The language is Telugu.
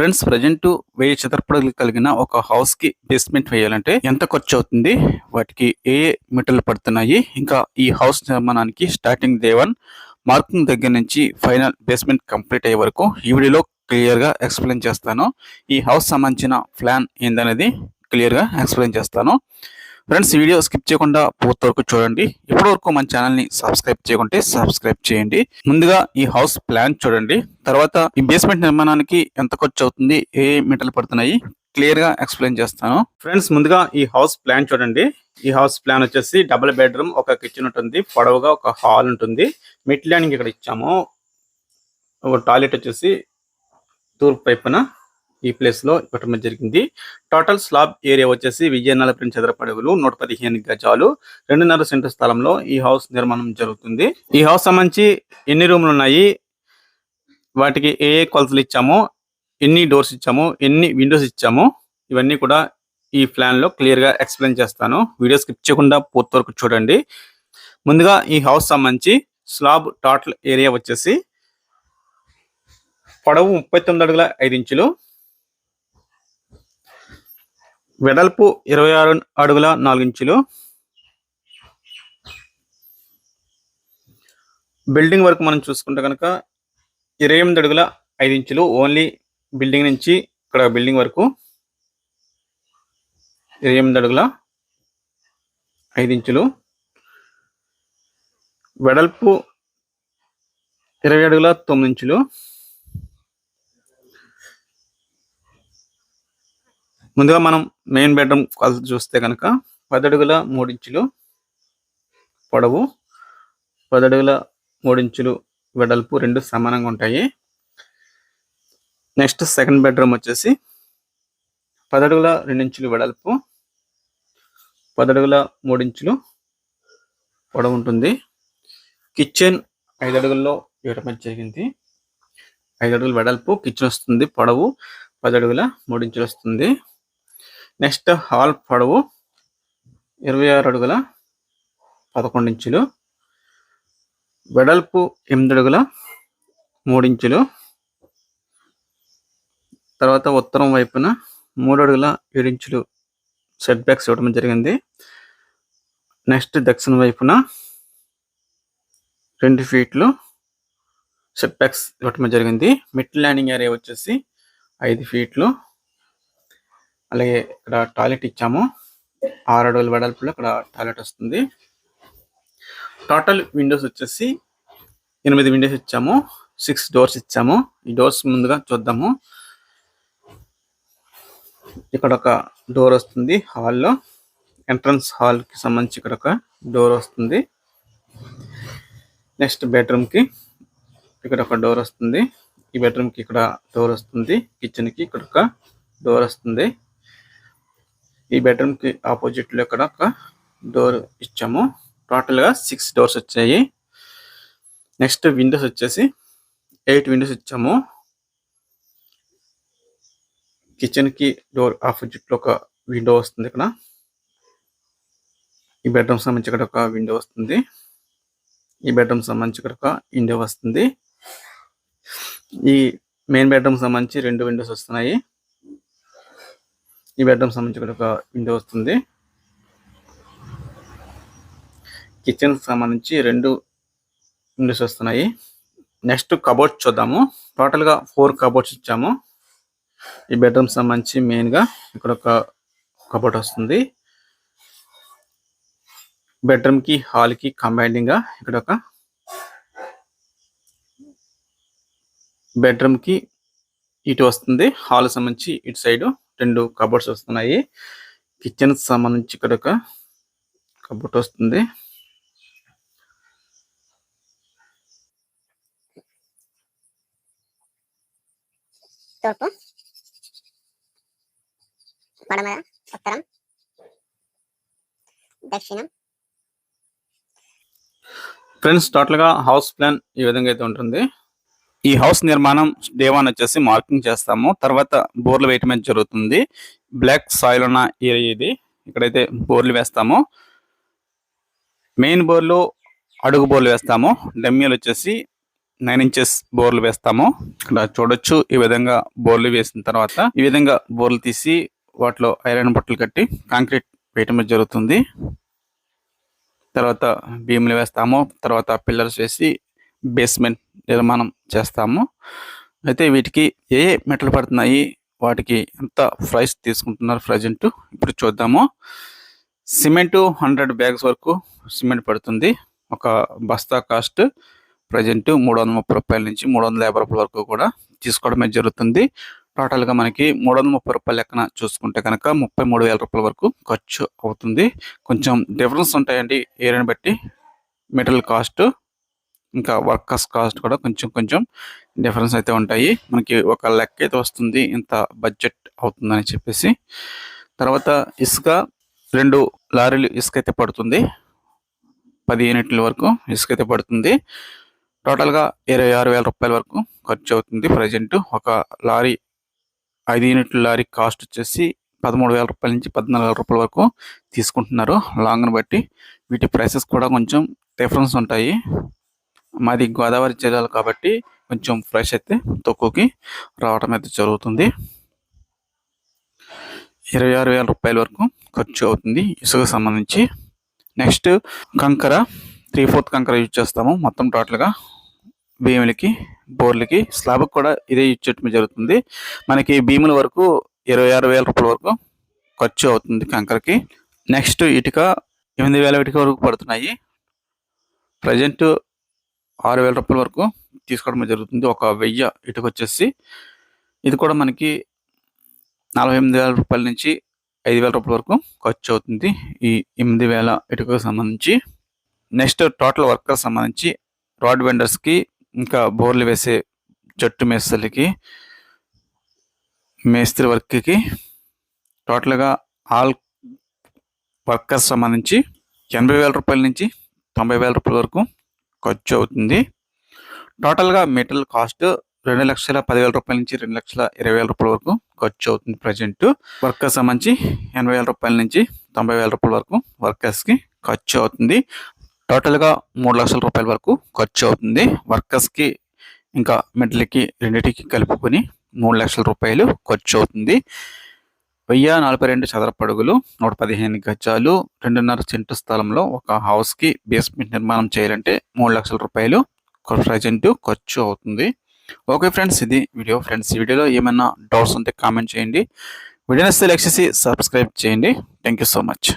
ఫ్రెండ్స్ ప్రజెంట్ వెయ్యి చదరపడుగులు కలిగిన ఒక హౌస్కి బేస్మెంట్ వేయాలంటే ఎంత ఖర్చు అవుతుంది వాటికి ఏ ఏ పడుతున్నాయి? ఇంకా ఈ హౌస్ నిర్మాణానికి స్టార్టింగ్ డే వన్ మార్కింగ్ దగ్గర నుంచి ఫైనల్ బేస్మెంట్ కంప్లీట్ అయ్యే వరకు ఈ వీడియోలో క్లియర్గా ఎక్స్ప్లెయిన్ చేస్తాను. ఈ హౌస్ సంబంధించిన ప్లాన్ ఏందనేది క్లియర్గా ఎక్స్ప్లెయిన్ చేస్తాను. ఫ్రెండ్స్ వీడియో స్కిప్ చేయకుండా పూర్తి వరకు చూడండి. ఇప్పటివరకు మన ఛానల్ని సబ్స్క్రైబ్ చేయకుంటే సబ్స్క్రైబ్ చేయండి. ముందుగా ఈ హౌస్ ప్లాన్ చూడండి. తర్వాత ఈ బేస్మెంట్ నిర్మాణానికి ఎంత ఖర్చు అవుతుంది ఏ మెటల్ పడుతున్నాయి క్లియర్గా ఎక్స్ప్లెయిన్ చేస్తాను. ఫ్రెండ్స్ ముందుగా ఈ హౌస్ ప్లాన్ చూడండి. ఈ హౌస్ ప్లాన్ వచ్చేసి డబుల్ బెడ్రూమ్ ఒక కిచెన్ ఉంటుంది పొడవుగా ఒక హాల్ ఉంటుంది. మిడ్ ల్యాండింగ్ ఇక్కడ ఇచ్చాము. ఒక టాయిలెట్ వచ్చేసి తూర్పు వైపున. ఈ ప్లేస్లో ఇవ్వటం జరిగింది. టోటల్ స్లాబ్ ఏరియా వచ్చేసి విజయనగర నలభై రెండు నూట పదిహేను గజాలు రెండున్నర సెంటర్ స్థలంలో ఈ హౌస్ నిర్మాణం జరుగుతుంది. ఈ హౌస్ సంబంధించి ఎన్ని రూమ్లు ఉన్నాయి? వాటికి ఏ ఏ కొలతలు ఇచ్చాము ఎన్ని డోర్స్ ఇచ్చాము ఎన్ని విండోస్ ఇచ్చాము ఇవన్నీ కూడా ఈ ప్లాన్లో ఎక్స్ప్లెయిన్ చేస్తాను. వీడియో స్కిప్ చేయకుండా పూర్తి వరకు చూడండి. ముందుగా ఈ హౌస్ సంబంధించి స్లాబ్ టోటల్ ఏరియా వచ్చేసి పొడవు ముప్పై తొమ్మిది అడుగుల ఐదు ఇంచులు వెడల్పు ఇరవై ఆరు అడుగుల నాలుగించులు బిల్డింగ్ వరకు మనం చూసుకుంటే కనుక ఇరవై ఎనిమిది అడుగుల ఐదు ఇంచులు ఓన్లీ బిల్డింగ్ నుంచి ఇక్కడ బిల్డింగ్ వరకు ఇరవై ఎనిమిది అడుగుల ఐదు ఇంచులు. వెడల్పు ఇరవై అడుగుల తొమ్మిది ఇంచులు. ముందుగా మనం మెయిన్ బెడ్రూమ్ కొలత చూస్తే కనుక పదడుగుల మూడించులు మూడు ఇంచులు పొడవు పదడుగుల అడుగుల మూడు ఇంచులు వెడల్పు రెండు సమానంగా ఉంటాయి. నెక్స్ట్ సెకండ్ బెడ్రూమ్ వచ్చేసి పదడుగుల రెండించులు రెండు వెడల్పు పదడుగుల మూడించులు మూడు ఇంచులు పొడవు ఉంటుంది. కిచెన్ ఐదు అడుగుల్లో ఇవ్వడం జరిగింది. ఐదు అడుగుల వెడల్పు కిచెన్ వస్తుంది పొడవు పది అడుగుల మూడు ఇంచులు వస్తుంది. నెక్స్ట్ హాల్ పొడవు ఇరవై ఆరు అడుగుల పదకొండు ఇంచులు. వెడల్పు ఎనిమిది అడుగుల మూడు ఇంచులు. తర్వాత ఉత్తరం వైపున మూడు అడుగుల ఏడు ఇంచులు సెట్ బ్యాక్స్ ఇవ్వడం జరిగింది. నెక్స్ట్ దక్షిణ వైపున రెండు ఫీట్లు సెట్ బ్యాక్స్ ఇవ్వటం జరిగింది. మిడ్ ల్యాండింగ్ ఏరియా వచ్చేసి ఐదు ఫీట్లు. అలాగే ఇక్కడ టాయిలెట్ ఇచ్చాము. ఆరు అడుగుల వెడల్పులో ఇక్కడ టాయిలెట్ వస్తుంది. టోటల్ విండోస్ వచ్చేసి ఎనిమిది విండోస్ ఇచ్చాము. సిక్స్ డోర్స్ ఇచ్చాము. ఈ డోర్స్ ముందుగా చూద్దాము. ఇక్కడ ఒక డోర్ వస్తుంది హాల్లో. ఎంట్రన్స్ హాల్కి సంబంధించి ఇక్కడ ఒక డోర్ వస్తుంది. నెక్స్ట్ బెడ్రూమ్కి ఇక్కడ ఒక డోర్ వస్తుంది. ఈ బెడ్రూమ్కి ఇక్కడ డోర్ వస్తుంది. కిచెన్కి ఇక్కడ ఒక డోర్ వస్తుంది. ఈ బెడ్రూమ్కి ఆపోజిట్లో ఇక్కడ ఒక డోర్ ఇచ్చాము. టోటల్గా సిక్స్ డోర్స్ వచ్చాయి. నెక్స్ట్ విండోస్ వచ్చేసి ఎయిట్ విండోస్ ఇచ్చాము. కిచెన్కి డోర్ ఆపోజిట్లో ఒక విండో వస్తుంది ఇక్కడ. ఈ బెడ్రూమ్ సంబంధించి ఇక్కడ ఒక విండో వస్తుంది. ఈ బెడ్రూమ్ సంబంధించి ఇక్కడ ఒక విండో వస్తుంది. ఈ మెయిన్ బెడ్రూమ్ సంబంధించి రెండు విండోస్ వస్తున్నాయి. ఈ బెడ్రూమ్ సంబంధించి ఇక్కడ ఒక విండో వస్తుంది. కిచెన్ సంబంధించి రెండు విండోస్ వస్తున్నాయి. నెక్స్ట్ కబోర్డ్ చూద్దాము. టోటల్గా ఫోర్ కబోర్డ్స్ ఇచ్చాము. ఈ బెడ్రూమ్ సంబంధించి మెయిన్గా ఇక్కడ ఒక కబోర్డ్ వస్తుంది. బెడ్రూమ్కి హాల్కి ఇక్కడ ఒక బెడ్రూమ్కి ఇటు వస్తుంది. హాల్ సంబంధించి ఇటు సైడ్ రెండు కబోర్డ్స్ వస్తున్నాయి. కిచెన్ సంబంధించి ఇక్కడ ఒక కబోర్డ్ వస్తుంది. తూర్పు పడమర ఉత్తరం దక్షిణం ఫ్రెండ్స్ టోటల్గా హౌస్ ప్లాన్ ఈ విధంగా అయితే ఉంటుంది. ఈ హౌస్ నిర్మాణం డే వన్ వచ్చేసి మార్కింగ్ చేస్తాము. తర్వాత బోర్లు వేయటం జరుగుతుంది. బ్లాక్ సాయిల్ ఉన్న ఏరియా ఇది. ఇక్కడైతే బోర్లు వేస్తాము. మెయిన్ బోర్లు అడుగు బోర్లు వేస్తాము. డెమ్మీలు వచ్చేసి నైన్ ఇంచెస్ బోర్లు వేస్తాము. ఇక్కడ చూడొచ్చు ఈ విధంగా బోర్లు వేసిన తర్వాత ఈ విధంగా బోర్లు తీసి వాటిలో ఐరన్ బట్టలు కట్టి కాంక్రీట్ వేయటం జరుగుతుంది. తర్వాత భీములు వేస్తాము. తర్వాత పిల్లర్స్ వేసి బేస్మెంట్ నిర్మాణం చేస్తాము. అయితే వీటికి ఏ ఏ మెటల్ పడుతున్నాయి వాటికి ఎంత ప్రైస్ తీసుకుంటున్నారు ప్రజెంట్ ఇప్పుడు చూద్దాము. సిమెంట్ హండ్రెడ్ బ్యాగ్స్ వరకు సిమెంట్ పడుతుంది. ఒక బస్తా కాస్ట్ ప్రజెంట్ మూడు వందల ముప్పై రూపాయల నుంచి మూడు వందల యాభై రూపాయల వరకు కూడా తీసుకోవడమే జరుగుతుంది. టోటల్గా మనకి మూడు వందల ముప్పై రూపాయల లెక్కన చూసుకుంటే కనుక ముప్పై మూడు వేల రూపాయల వరకు ఖర్చు అవుతుంది. కొంచెం డిఫరెన్స్ ఉంటాయండి. ఏరియాని బట్టి మెటీరియల్ కాస్ట్ ఇంకా వర్కర్స్ కాస్ట్ కూడా కొంచెం కొంచెం డిఫరెన్స్ అయితే ఉంటాయి. మనకి ఒక లెక్క అయితే వస్తుంది. ఇంత బడ్జెట్ అవుతుందని చెప్పేసి. తర్వాత ఇసుక రెండు లారీలు ఇసుక అయితే పడుతుంది. పది యూనిట్ల వరకు ఇసుక అయితే పడుతుంది. టోటల్గా ఇరవై ఆరు వేల రూపాయల వరకు ఖర్చు అవుతుంది ప్రజెంట్. ఒక లారీ ఐదు యూనిట్ల లారీ కాస్ట్ వచ్చేసి పదమూడు వేల రూపాయల నుంచి పద్నాలుగు వేల రూపాయల వరకు తీసుకుంటున్నారు. లాంగ్ని బట్టి వీటి ప్రైసెస్ కూడా కొంచెం డిఫరెన్స్ ఉంటాయి. మాది గోదావరి జిల్లాలో కాబట్టి కొంచెం ఫ్రెష్ అయితే తక్కువకి రావడం అయితే జరుగుతుంది. ఇరవై ఆరు వేల రూపాయల వరకు ఖర్చు అవుతుంది ఇసుక సంబంధించి. నెక్స్ట్ కంకర త్రీ ఫోర్త్ కంకర యూజ్ చేస్తాము. మొత్తం టోటల్గా భీములకి బోర్లకి స్లాబ్కి కూడా ఇదే యూజ్ చేయడం జరుగుతుంది. మనకి భీముల వరకు ఇరవై ఆరు వేల రూపాయల వరకు ఖర్చు అవుతుంది కంకరకి. నెక్స్ట్ ఇటుక ఎనిమిది వేల ఇటుక వరకు పడుతున్నాయి. ప్రజెంట్ ఆరు వేల రూపాయల వరకు తీసుకోవడం జరుగుతుంది. ఒక వెయ్యి ఇటుక వచ్చేసి ఇది కూడా మనకి నలభై ఎనిమిది వేల రూపాయల నుంచి ఐదు వేల రూపాయల వరకు ఖర్చు అవుతుంది ఈ ఎనిమిది వేల ఇటుకకు సంబంధించి నెక్స్ట్ టోటల్ వర్కర్ సంబంధించి రాడ్ వెండర్స్కి ఇంకా బోర్లు వేసే జట్టు మేస్త్రులకి మేస్త్రి వర్క్కి టోటల్గా ఆల్ వర్కర్స్ సంబంధించి ఎనభై వేల రూపాయల నుంచి తొంభై వేల రూపాయల వరకు ఖర్చు అవుతుంది. టోటల్గా మెటీరియల్ కాస్ట్ రెండు లక్షల పదివేల రూపాయల నుంచి రెండు లక్షల ఇరవై వేల రూపాయల వరకు ఖర్చు అవుతుంది ప్రజెంట్. వర్కర్స్ సంబంధించి ఎనభై వేల రూపాయల నుంచి తొంభై వేల రూపాయల వరకు వర్కర్స్కి ఖర్చు అవుతుంది. టోటల్గా మూడు లక్షల రూపాయల వరకు ఖర్చు అవుతుంది. వర్కర్స్కి ఇంకా మెటల్కి రెండింటికి కలుపుకొని మూడు లక్షల రూపాయలు ఖర్చు అవుతుంది. వెయ్యి నలభై రెండు చదరపడుగులు నూట పదిహేను గజాలు రెండున్నర సెంటు స్థలంలో ఒక హౌస్కి బేస్మెంట్ నిర్మాణం చేయాలంటే మూడు లక్షల రూపాయలు ప్రజెంట్ ఖర్చు అవుతుంది. ఓకే ఫ్రెండ్స్ ఇది వీడియో. ఫ్రెండ్స్ ఈ వీడియోలో ఏమైనా డౌట్స్ ఉంటే కామెంట్ చేయండి. వీడియోని సెలెక్ట్ చేసి సబ్స్క్రైబ్ చేయండి. Thank you so much.